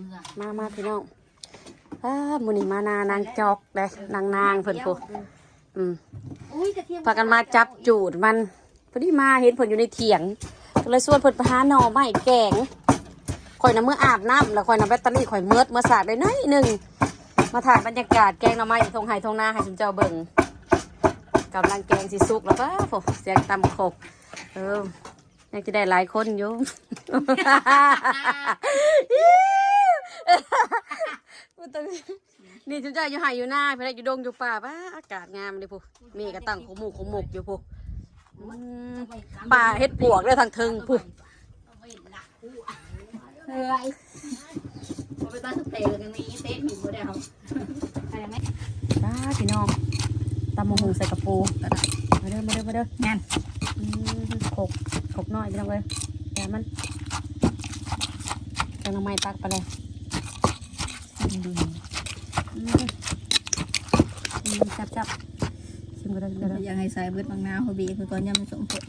บื่อมามาพี่น้องอ้ามื้อนี้มานานางจอกเด้นางนางเพิ่นพุอืมอุ้ยกระเทียมพากันมาจับจูดมันพอดีมาเห็นเพิ่นอยู่ในเถียงก็เลยชวนเพิ่นไปหาหน่อไม้แกงข่อยน้ำมืออาบน้ำแล้วข่อยน้ำแบตเตอรี่ข่อยเมิดเมื่อสาดได้น้อยหนึ่งมาถ่ายบรรยากาศแกงหน่อไม้ทงไห้ทงนาให้ชุมเจ้าเบิ่งกำลังแกงสิสุกแล้วก็โอ้เสียงตำขกเออยังจะได้หลายคนอยู่ นี่จุ๊เจ้าอยู่ไห่อยู่หน้าเพื่อนอยู่ดงอยู่ป่าป้าอากาศงามเลยพูมีกระตั้งขมูกขมุกอยู่พูอืมป่าเฮ็ดปวกเลยทางเทิงพูเฮ้ยพอไปตั้งเตะกันนี้เตะหิวบ่ได้เอาอะไรไหมป้าพี่น้องตำมะฮุงใส่กระปูมาเด้อมาเด้อมาเด้องั้นอืมขกขกน้อยพี่น้องเลยแต่มันจังน้ำไม้ตักไปเลย อืมอืมอืมจับจับชิมกันเลยกันเลยยังให้ใส่เบิดบางนาเขาบีคือก่อนยำสมผล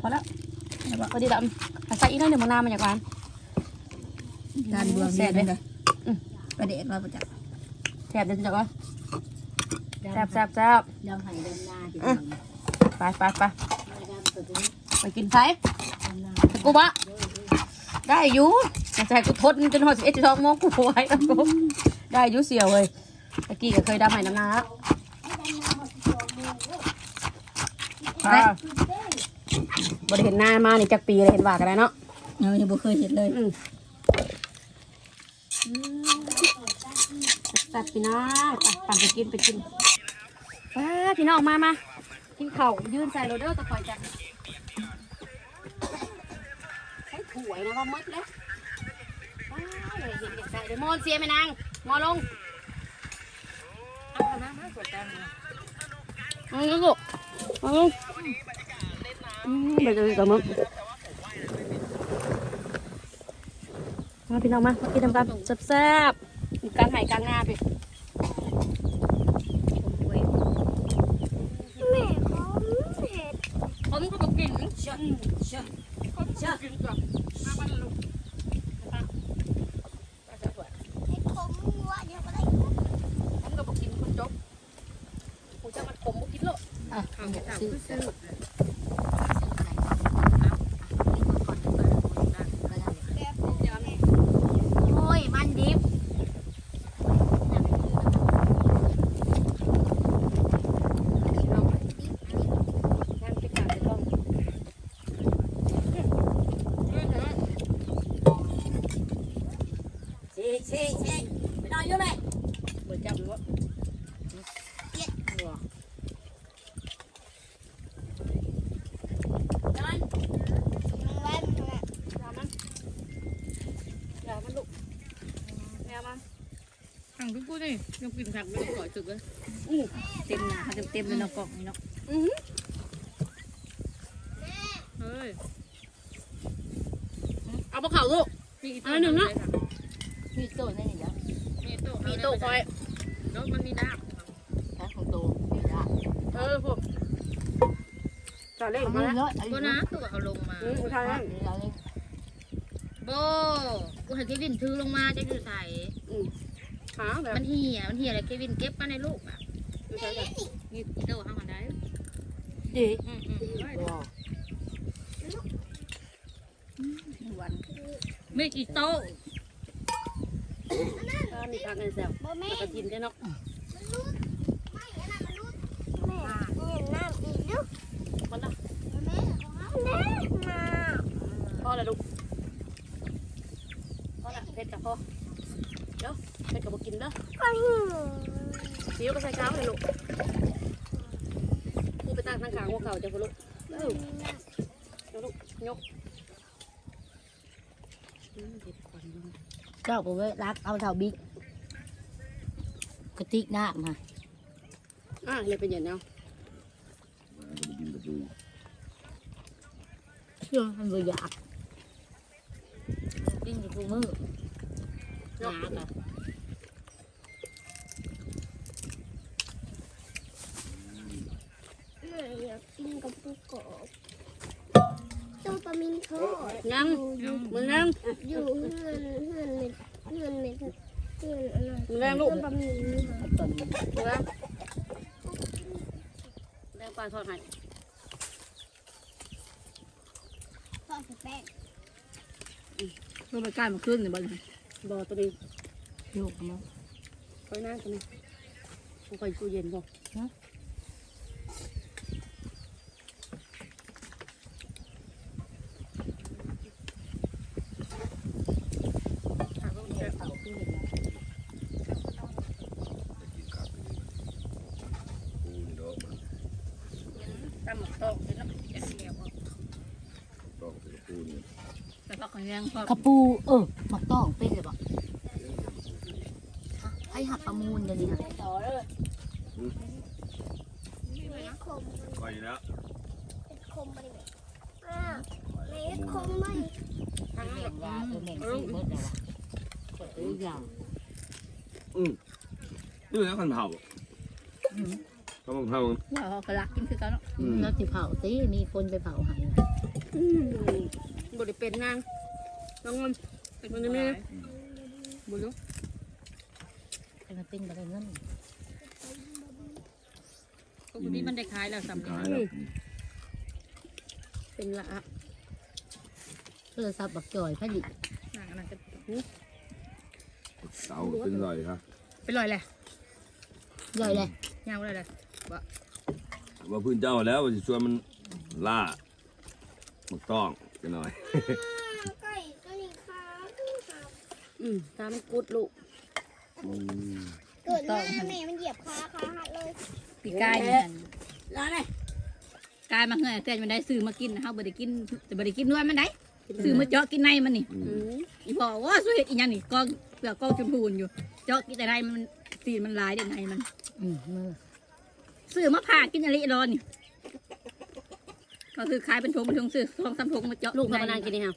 พอแล้วแล้วก็พอดีดำใส่อีกหน่อยหนึ่งมะนาวมันอยากหวานการบวมแซ่บเลยประเด็กเราประจักษ์แซ่บเดี๋ยวจะก่อนแซ่บแซ่บแซ่บดำไห้ดำนาที่ไปไปไปดำตัวนี้ไปกินไผ่กูบะได้อยู่แต่ ใจกูทดจนหอดสิบเอ็ดสิบสองโมงกูไว้แล้วกูได้อยู่เสียวเลยตะกี้ก็เคยดำใหม่น้ำนาแล้วได้บริเห็นหน้ามานี่จักปีเลยเห็นว่ากันแล้วเนาะเรายังบ่เคยเห็นเลยอืมตัดพี่น้องไปปั่นไปกินไปกินว้าพี่น้องมามากินเข่าวยืนใส่โรเดอร์ตะคอยจังใช้ถ้วยนะว่ามัดเลยว้า เดี๋ยวมอนเสียไหมนางมอลงอาน้ำมาสวดกันเอาลูกเอาลูกอืมไปเจอกับมึงมาพี่น้องมามากินน้ำกันแซ่บๆกางไห่กลางนาพี่แม่เขาเผ็ดผมก็บอกกินเชื่อเชื่อเชื่อกินก่อนมาบ้านลูก ไอ้ผมวัวเดี๋ยวอะไร ผมก็บอกกินคนจบกูจะมันขมบอกกินโลก อะซื้อซื้อโอ้ยมันดิบงานไปกลางไปต้อง เช่เช่เช่ไปนอนอยู่ไหม เบิดจับหรือว่า นอน ยังไว้มันแหละ ยามันยามันลูกยามัน ทางทุกกู นี่ยังกินผักไม่ได้ก่อยตึกเลยอือเต็มหนาเต็มเต็มเลยเนาะกล่องนี่เนาะอือเฮ้ยเอาปลาเข่าลูกมีอีกอันนั้นหนึ่งเนอะมีโซ่นี่นี่เนาะมีโต๊ะมีโต๊ะคอยแล้วมันมีน้แค่ของโตมีละเออพวกจอดเล่นเอามามือแล้วเนาะำก็นะตัวเอาลงมาอือใช่แล้วเราเลยโบกูให้เควินถือลงมาจะอยู่ใส่ หาแบบมันเหี่ยมันเหี่ยเลยเควินเก็บมาในลูกอะอยู่ใช่ไหมนี่โต๊ะห้างอันใดดีอืมอืมว้าววันมีอีโต๊ะถ้ามีทางเงินแซวบ่แม่แล้วก็กินได้เนาะ มันรุดไม่อันนั้นมันรุดแม่เห็นน้ำอีกลูก คนละ แม่ของเขาแม่มา พ่อละลูกพ่อละเพชรกับพ่อเดี๋ยว เพชรกับบ่กินเด้อก็หิวเดี๋ยวก็ใส่ข้าวเลยลูกกูไปตั้งทางขางหัวเข่าจะพอลูกเออเดี๋ยวลูกยกอืมเผ็ดควันลงเจ้าบอกว่ารักเอาเท่าบิ๊กกระติกน้ำมาอะเลยเป็นอย่างนี้เชื่อมันบ่อยากกินอยู่กูมือหนาค่ะ แม่อยา กกินกับปูกรอบตู้ปลามินโทษยังมึงยังอยู่เฮือนเฮือนเม็ดเฮือนเม็ดเฮือนอะไรมึงแรงลูกตู้ปลามินมึงแรงแรงปลาทอดให้ทอดแป้งเพื่อไปใกล้มาขึ้นในบ้านบอตัวนี้โยกมาคอยนั่งตัวนี้กูคอยตู้เย็นบ่ ตำหมกตอกเป็นน้ำจะเสียวแต่พักกันยังพอกระปูเออหมักต้องเป็นเลยบอกให้หักประมูลเดี๋ยวนี้นะต่อเลยแม่คมไปแล้วเป็นคมไปไหมอ้าวแม่คมไหมทางแม่ยาเออแม่ซื้อเบิดแล้ววะเออยาวนี่แล้วคันเผา เขาบอกเผาว่าเขากระลักกินคือกันเนาะแล้วสิเผาสิมีคนไปเผาให้อืมบไดเป็นนางน้องเงินเป็นคนนี้บุญแต่มันเป็นอะไรเงินพวกนี้มันได้ขายแล้วสำคัขายญแล้วเป็นละเพื่อซับบักจ่อยพะดินั่นนั่นก็เสาเป็นรอยครับเป็นรอยแหละใหญ่เลยยาวเลยเลย ว่าพื้นเจ้าแล้วว่าจะชวนมันล่าหมักต้องกันหน่อยไก่ตัวนี้ค่ะคือค่ะอืมตามกุดลูกเกิดมาแม่มันเหยียบขาขาหักเลยปีกายนี่แล้วไงกายมาเหื่อยแต่มันได้ซื้อมากินนะเขาบ่ได้กินแต่บ่ได้กินด้วยมันได้ซื้อมาเจาะกินในมันนี่อืมอีพอว่าสวยเฮ็ดอีหยังนี่กองเปลือกกองชมพูนอยู่ เจาะกินแต่ในมันสีมันลายเด่นในมันอืมมือ ซื้อมาผ่ากินอะไรร้อนนี่ก็คือขายเป็นถุงเป็นถุงซื้อสองสามถุงมาเจาะลูกเขามานางกินนี่ฮะ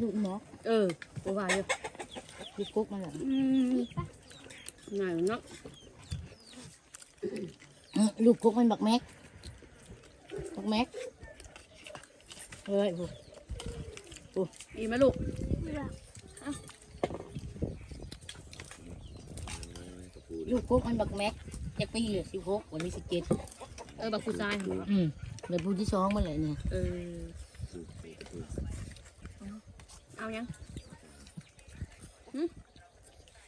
ลูกหมอเออกูว่าอยู่ลูกกุ๊กมันเหรออืมไหนเนาะเออลูกกุ๊กมันบักแม็กบักแม็กเฮ้ยโหอีไหมลูกลูกกุ๊กมันบักแม็ก จะปีเหลือสิบหกวันนี้สิบเจ็ดเออบักฟูซายอืมเดี๋ยวพูดที่สองมาเลยเนี่ยเออ เอายังหึ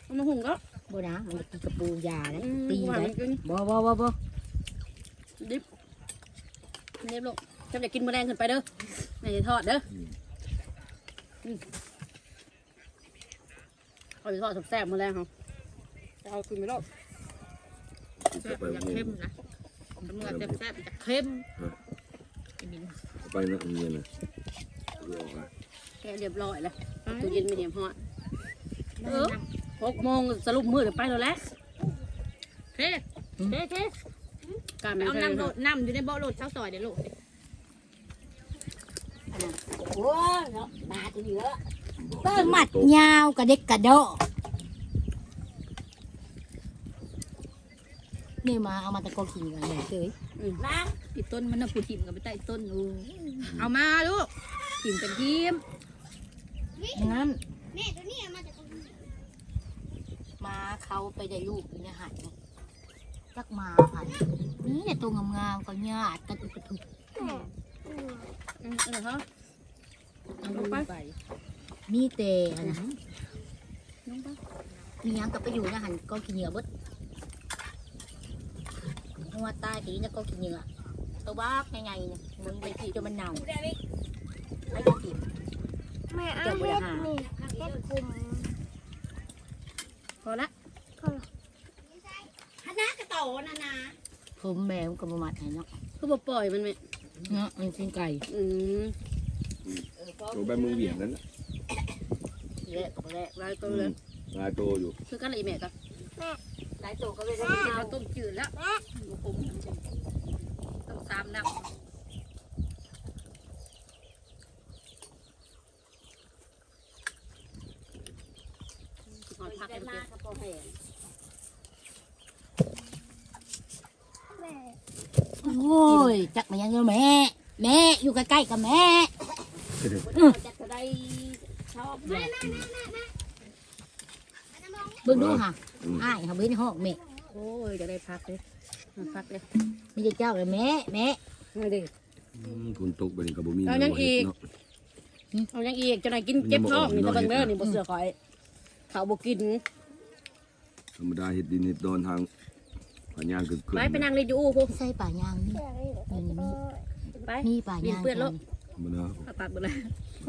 เอามาหุงก็บ่นะมันจะกินกระปูยาเลยอืมตีว่าเลมัยนกินบ่บ่บ่บ่ดิบเรียบลูกจำจะกินแมลงขึ้นไปเด้อไหนจะทอดเด้ออืมเอาไปทอดแซ่บๆแมลงเขาจะเอากินไหมลูก แซ่บอยากเข้มนะตำรวจแซ่บแซ่บอยากเข้มไอ้มินไปนะเงียนะรออะแกะเรียบร้อยแล้วตู้เย็นมีเดียมฮอดเออหกโมงสรุปมือเดี๋ยวไปแล้วแหละเท่เท่เท่การไปไม่เอาใช่น้ำโดดน้ำอยู่ในบ่อโหลดเช้าซอยเดี๋ยวโหลดโอ้เนาะบาดเหลือเปิ้งหมัดยาวกระเด็กกระโดะ นี่มาเอามาตะโกนกินกันเลยเฉยติดต้นมันน่ะผูถิ่มกับไปใต้ต้นอูเอามาลูกถิ่มกันทีมงั้นแม่ตัวนี้เอามาจากตรงนี้มาเขาไปได้ลูกอยู่ในหันนะจักมาหันนี่แต่ตัวงามๆก็ญาติกันอุกทุกอืมอืมเออฮะเอาลูกไป มีแต่อันนั้นมีหยังกับไปอยู่ในหันก็กินเหยื่อเบด หัวตายทีนี้ก็กินเหยื่อตัวบ้าไงๆเนี่ยมันไปทีจนมันเน่าไอ้กินแม่เอาเฮ็ดนี่เฮ็ดคุมพอละพอละคณะกระโตนะนะผมแมวกับมาทไหนเนาะคือบ่ปล่อยมันไหมเนาะมันกินไก่อืมตัวใบมือเหวี่ยงนั้นแยกกับแยกลายตัวเลยลายโตอยู่ คือกันอะไรแม่กันแม่ ลายตัวก็เลยกินข้าวต้มจืดแล้วลูกผมต้องสามน้ำหอดผักกันมากับพ่อแม่แม่โอ้ย จักมันยังเยอะแม่ แม่อยู่ใกล้ๆกับแม่จะจะได้ชอบเบิ่งดูค่ะอ้ายเขาเบิ่งในห้องแม่โอ้ยจะได้พักเลยมาพักเลยมีแต่เจ้าเลยแม่แม่มาดิอืมคุณตกไปนี่ก็บ่มีเอายังอีกเนาะเอายังอีกจะไหนกินเก็บท้องนี่ตะเบังเด้อนี่บ่เสือคอยเขาบ่กินธรรมดาเฮ็ดดินเฮ็ดดอนทางพญางคือไปไปนั่งเลยอยู่อู้พวกใส่ป่ายางนี่นี่นี่ไปมีป่ายางเปื้อนแล้วธรรมดาเอาตัดไปเลย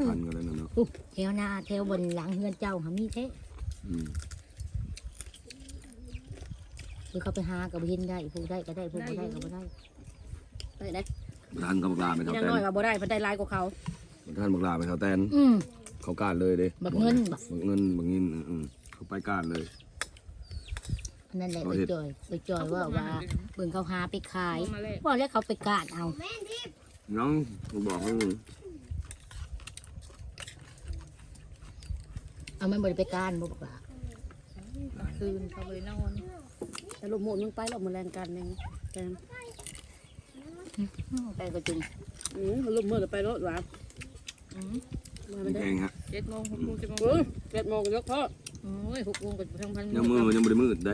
พันกันแล้วนะเนาะอุ๊ยแถวหน้าแถวบนหลังเฮือนเจ้าหามีแท้อืม คือเขาไปหากับเห็นได้ผู้ได้ก็ได้ผู้บ่ได้ก็บ่ได้ไปได้บ่ทันกับบักลาไปเท่ายังแตน้อยนว่าบ่ได้เพิ่นได้หลายกว่าเขาบ่ทันบักลาไปเท่าแตนอืม เขาการเลยเด้บักเงิน บักบักเงินบักเงินอืมเขาไปการเลยนั่นแหละเอาไปเฮ็ด จอยไปจอยว่าว่าเบิ่งเขาหาไปขายมาเลยว่าแล้วเขาไปกาดเอาน้องผมบอกให้เอามันบ่ได้ไปกาดบ่บอกว่าคืนเขาไปนอน แต่ลมหมุนมึงไปหรอกมันแรงกันเองแต่ไปก็จุงอืมลมมือไปรถหวานอืมมามันได้แพงฮะเจ็ดโมงหกโมงเจ็ดโมงเจ็ดโมงยกพ่อโอ้ยหกโมงก็ทำพันยังมือมันยังบ่ได้มืดได้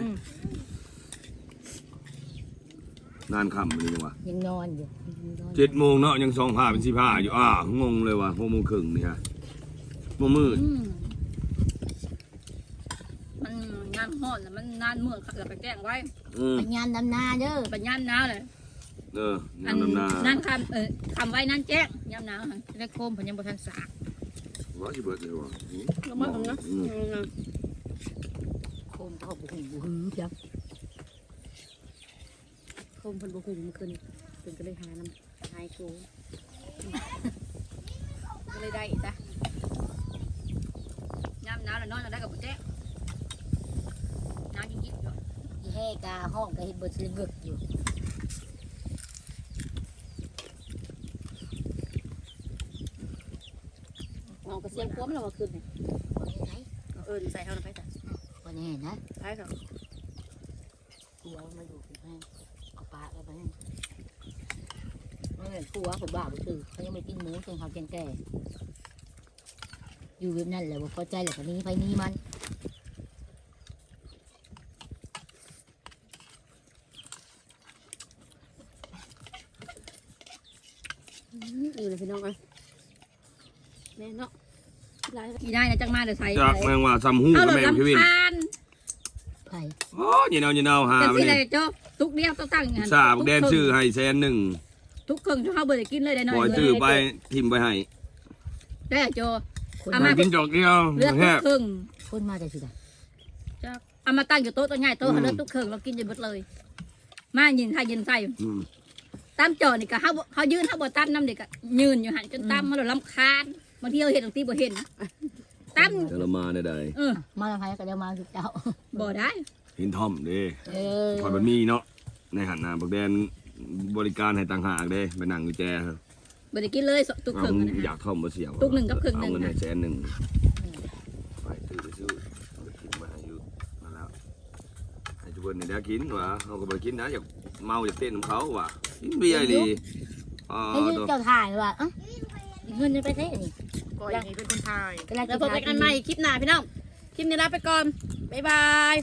นานค่ำเลยจังวะยังนอนอยู่ยังนอนเจ็ดโมงเนาะยังสองผ้าเป็นสี่ผ้าอยู่อ่างงเลยว่ะหกโมงครึ่งนี่ฮะบ่มืดอืมมัน งานฮอดแล้วมันงานเมื่อแล้วก็แจ้งไว้อืมไปงานดำนาเด้อปัญญามหนาวเลยเออน้ำน้ำนานั่นคำเออคำไว้นั่นแจ้งยามหนาวค่ะจะได้โคมเพนยังบ่ทันสากว่าสิเบิดเลยว่ะลงมาตรงนะอืมโคมเขาบุหูบุหือจังคมเพิ่นบ่หุงเมื่อคืนเพิ่นก็เลยหาน้ำหายโกก็เลยได้อีกจ้ะยามหนาวแล้วนอนแล้วได้กับบ่แจ้งห นาวจริงๆอยู่อีแห่กาห้องก็เห็นเบิดสิเงึกอยู่เอากระเสียงควมแล้วว่าคืนนี่วันนี้ไหนเอาเอิ้นใส่เฮานะไปจ้ะวันนี้นะไปครับกูเอามาอยู่ที่แม่เอาปลาเอาไปให้ไม่เห็นกูว่าผมบ้าบ่คือเขายังไม่กินหมูจนเขาแก่แก่อยู่แบบนั้นแหละว่าพอใจแหละก็หนี้ไปหนี้มัน อยู่เลยพี่ น้องเอ้ยแม่เนาะหลายอีนายนะจังมาเดี๋ยวใส่จากแมงว่าซ้ำหูเอากับรถแมงพี่วินลำคาญไผ่โอ้ยเนาเนาหาจังไปสินี่เลยโจ๊กทุกเดียวต้องตั้งอย่างนั้นสาบแดนชื่อให้แสนหนึ่งทุกเครื่องที่เขาเบิดกินเลยได้หน่ปอล่อยยชื่อไปทิมไปให้ได้โจ คนเอามา มากินจอกเดียวเลือดแคทุกบเครื่องคนมาแต่สิได้เอามาตั้งอยู่โต๊ะตัวใหญ่โต๊ะอืมเลือดทุกเครื่องเรากินจนหมดเลย มายินไทยยินใส่อืม ตามจอนี่ก็เขาบ่เขายืนเขาบ่ตามน้ำเด็กก็ยืนอยู่หันจนตามมาแล้วลำคาญบางทีเราเห็นบางทีบ่เห็นตามแต่ละมาได้ใดเออมาแล้วไผ่ก็เดี๋ยวมาคือเจ้าบ่ได้เห็นทอมเด้เออคอยบะมีเนาะในหันหน้าบักแดนบริการให้ต่างหากเด้ไปนั่งอยู่แจครับบ่ได้กินเลยทุกเคเอารื่องมึงนะอยากท่อมมาเสียวตุกหนึ่งกับครึ่งหนึ่งเอาเงินนะให้แสนหนึ่งไปซื้อไปซื้อเอาไปกินมาให้อยู่มาแล้วให้ทุกคนนี่ได้กินวะเขาก็ไปกินนะอยากเมาอยากเต้นของเขาว่ะกิน เบียร์ดีอ๋อให้ยืนตัวเจ้าถ่ายว่าเอ้าเงินในประเทศนี่ก่อยนี่เป็นคนไทยกำลังแล้วจะพบกันใหม่คลิปหน้าพี่น้อง คลิปนี้ลาไปก่อน บ๊ายบาย